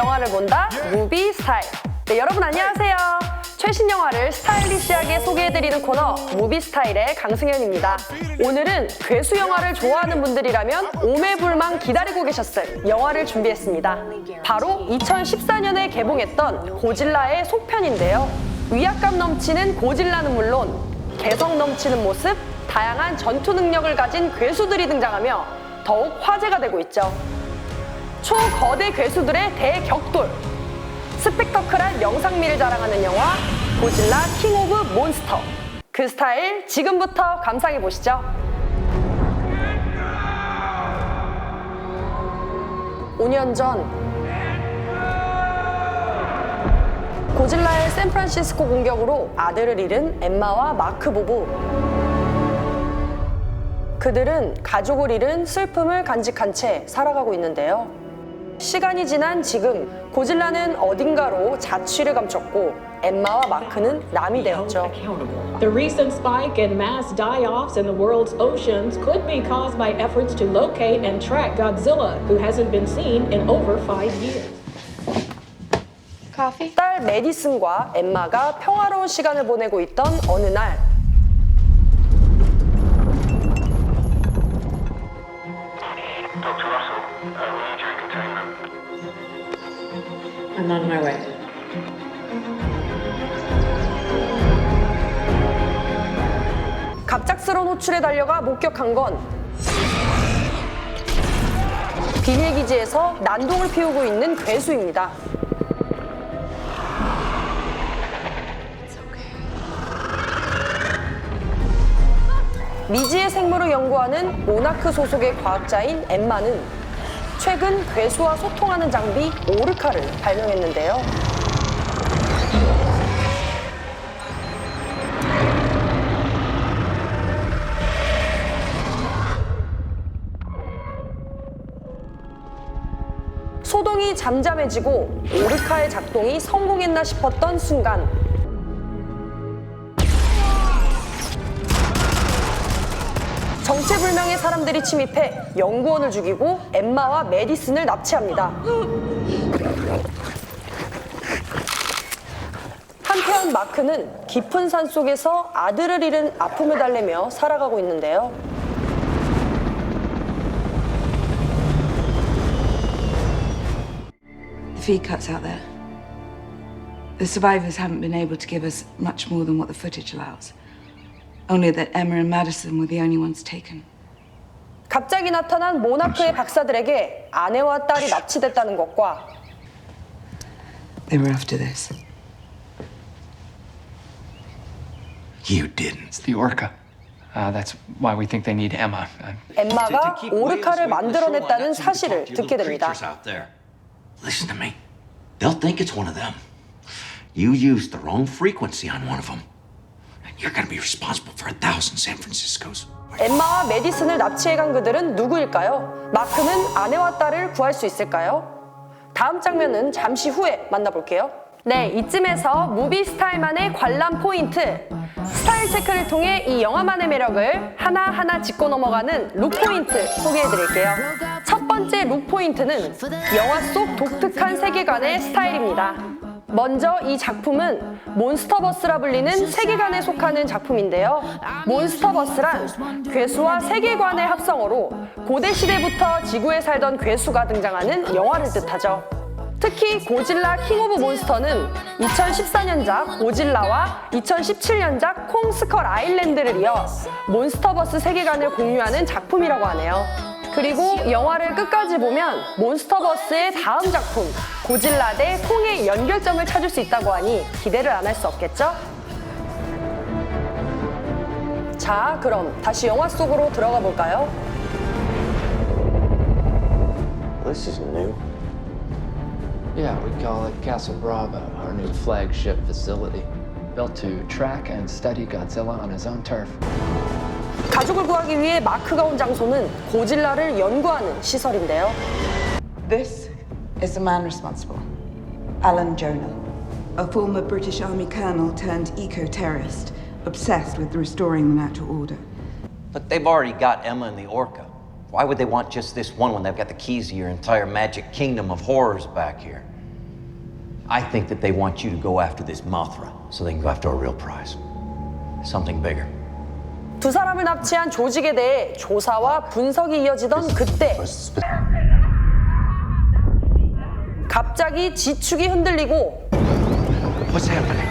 영화를 본다 무비 스타일. 네, 여러분 안녕하세요. 최신 영화를 스타일리시하게 소개해드리는 코너 무비 스타일의 강승현입니다. 오늘은 괴수 영화를 좋아하는 분들이라면 오매불망 기다리고 계셨을 영화를 준비했습니다. 바로 2014년에 개봉했던 고질라의 속편인데요. 위압감 넘치는 고질라는 물론 개성 넘치는 모습, 다양한 전투 능력을 가진 괴수들이 등장하며 더욱 화제가 되고 있죠. 초거대 괴수들의 대격돌. 스펙터클한 영상미를 자랑하는 영화 고질라 킹 오브 몬스터. 그 스타일 지금부터 감상해 보시죠. 5년 전 고질라의 샌프란시스코 공격으로 아들을 잃은 엠마와 마크 부부. 그들은 가족을 잃은 슬픔을 간직한 채 살아가고 있는데요. 시간이 지난 지금 고질라는 어딘가로 자취를 감췄고 엠마와 마크는 남이 되었죠. The recent spike in mass die-offs in the world's oceans could be caused by efforts to locate and track Godzilla, who hasn't been seen in over five years. 딸 메디슨과 엠마가 평화로운 시간을 보내고 있던 어느 날 호출에 달려가 목격한 건 비밀기지에서 난동을 피우고 있는 괴수입니다. 미지의 생물을 연구하는 모나크 소속의 과학자인 엠마는 최근 괴수와 소통하는 장비 오르카를 발명했는데요. 잠잠해지고 오르카의 작동이 성공했나 싶었던 순간 정체불명의 사람들이 침입해 연구원을 죽이고 엠마와 메디슨을 납치합니다. 한편 마크는 깊은 산 속에서 아들을 잃은 아픔을 달래며 살아가고 있는데요. The feed cuts out there. The survivors haven't been able to give us much more than what the footage allows. Only that Emma and Madison were the only ones taken. 갑자기 나타난 모나크의 박사들에게 아내와 딸이 납치됐다는 것과 They were after this. You didn't. It's the Orca. Uh, that's why we think they need Emma. Uh, 엠마가 오르카를 만들어냈다는 사실을 듣게 됩니다. Out there. Listen to me. They'll think it's one of them. You used the wrong frequency on one of them. And you're gonna be responsible for a thousand San Franciscos. 엠마와 메디슨을 납치해 간 그들은 누구일까요? 마크는 아내와 딸을 구할 수 있을까요? 다음 장면은 잠시 후에 만나볼게요. 네, 이쯤에서 무비 스타일만의 관람 포인트. 스타일 체크를 통해 이 영화만의 매력을 하나하나 짚고 넘어가는 룩 포인트 소개해드릴게요. 첫 번째 룩 포인트는 영화 속 독특한 세계관의 스타일입니다. 먼저 이 작품은 몬스터버스라 불리는 세계관에 속하는 작품인데요. 몬스터버스란 괴수와 세계관의 합성어로 고대 시대부터 지구에 살던 괴수가 등장하는 영화를 뜻하죠. 특히 고질라 킹 오브 몬스터는 2014년작 고질라와 2017년작 콩스컬 아일랜드를 이어 몬스터버스 세계관을 공유하는 작품이라고 하네요. 그리고 영화를 끝까지 보면 몬스터버스의 다음 작품 고질라 대 콩의 연결점을 찾을 수 있다고 하니 기대를 안 할 수 없겠죠? 자, 그럼 다시 영화 속으로 들어가 볼까요? This is new. yeah, we call it Castle Bravo, our new flagship facility. Built to track and study Godzilla on his own turf. 가족을 구하기 위해 마크가 온 장소는 고질라를 연구하는 시설인데요. This is the man responsible, Alan Jonah, a former British Army colonel turned eco terrorist, obsessed with restoring the natural order. But they've already got Emma and the Orca. Why would they want just this one when they've got the keys to your entire magic kingdom of horrors back here? I think that they want you to go after this Mothra so they can go after a real prize. Something bigger. 두 사람을 납치한 조직에 대해 조사와 분석이 이어지던 그때 갑자기 지축이 흔들리고 What's happening?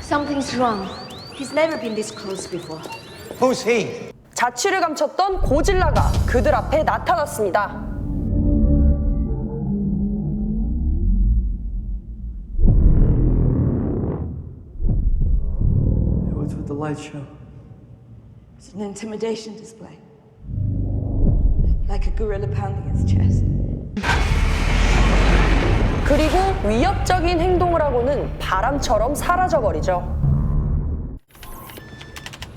Something's wrong. He's never been this close before. Who's he? 자취를 감췄던 고질라가 그들 앞에 나타났습니다. What's with the light show? It's an intimidation display. Like a gorilla pounding its chest. 그리고 위협적인 행동을 하고는 바람처럼 사라져버리죠.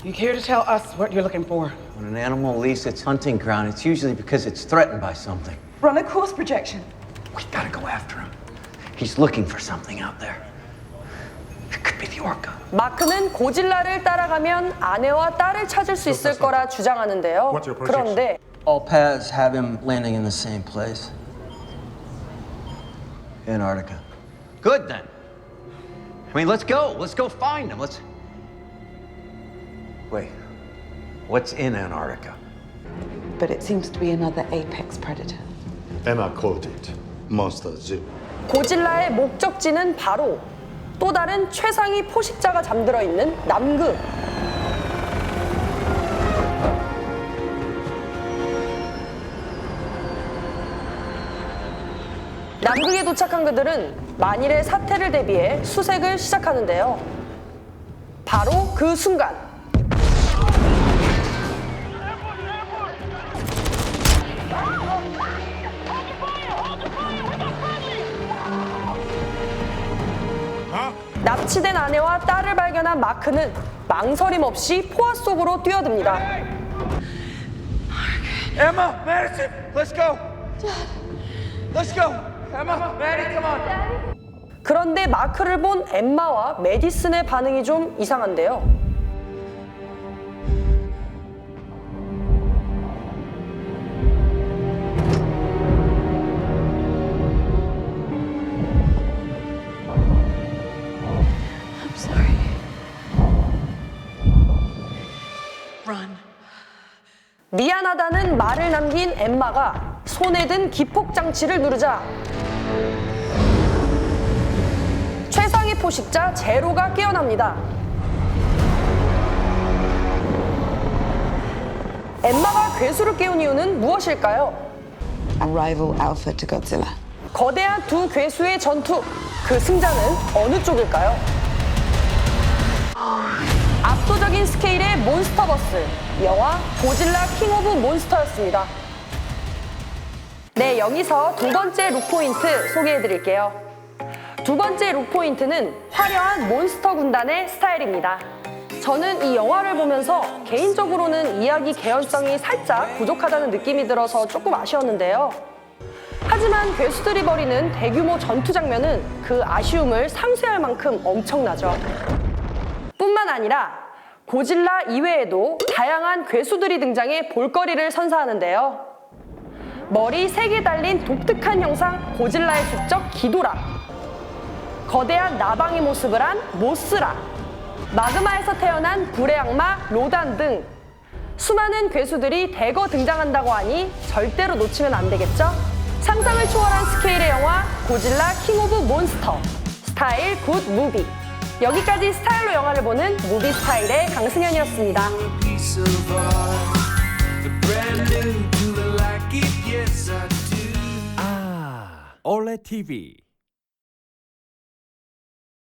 You care to tell us what you're looking for? When an animal leaves its hunting ground, it's usually because it's threatened by something. Run a course projection. We gotta go after him. He's looking for something out there. It could be the orca. 마크는 고질라를 따라가면 아내와 딸을 찾을 수 있을 거라 주장하는데요. 그런데 All paths have him landing in the same place Antarctica. Good then. I mean, let's go. Let's go find him. Let's. Wait. What's in Antarctica? But it seems to be another apex predator. Emma quoted Monster Zoo. 고질라의 목적지는 바로 또 다른 최상위 포식자가 잠들어 있는 남극. 남극에 도착한 그들은 만일의 사태를 대비해 수색을 시작하는데요. 바로 그 순간 납치된 아내와 딸을 발견한 마크는 망설임 없이 포화 속으로 뛰어듭니다. Emma, Madison, let's go. Let's go. Emma, Maddie, come on. 그런데 마크를 본 엠마와 메디슨의 반응이 좀 이상한데요. 미안하다는 말을 남긴 엠마가 손에 든 기폭 장치를 누르자 최상위 포식자 제로가 깨어납니다. 엠마가 괴수를 깨운 이유는 무엇일까요? Rival alpha to Godzilla. 거대한 두 괴수의 전투. 그 승자는 어느 쪽일까요? 압도적인 스케일의 몬스터버스. 영화 고질라 킹 오브 몬스터였습니다. 네, 여기서 두 번째 룩 포인트 소개해 드릴게요. 두 번째 룩 포인트는 화려한 몬스터 군단의 스타일입니다. 저는 이 영화를 보면서 개인적으로는 이야기 개연성이 살짝 부족하다는 느낌이 들어서 조금 아쉬웠는데요. 하지만 괴수들이 벌이는 대규모 전투 장면은 그 아쉬움을 상쇄할 만큼 엄청나죠. 뿐만 아니라 고질라 이외에도 다양한 괴수들이 등장해 볼거리를 선사하는데요. 머리 세 개 달린 독특한 형상 고질라의 숙적 기도라. 거대한 나방의 모습을 한 모스라. 마그마에서 태어난 불의 악마 로단 등 수많은 괴수들이 대거 등장한다고 하니 절대로 놓치면 안 되겠죠? 상상을 초월한 스케일의 영화 고질라 킹 오브 몬스터 스타일 굿 무비 여기까지 스타일로 영화를 보는 무비 스타일의 강승현이었습니다. Ah, OLED TV.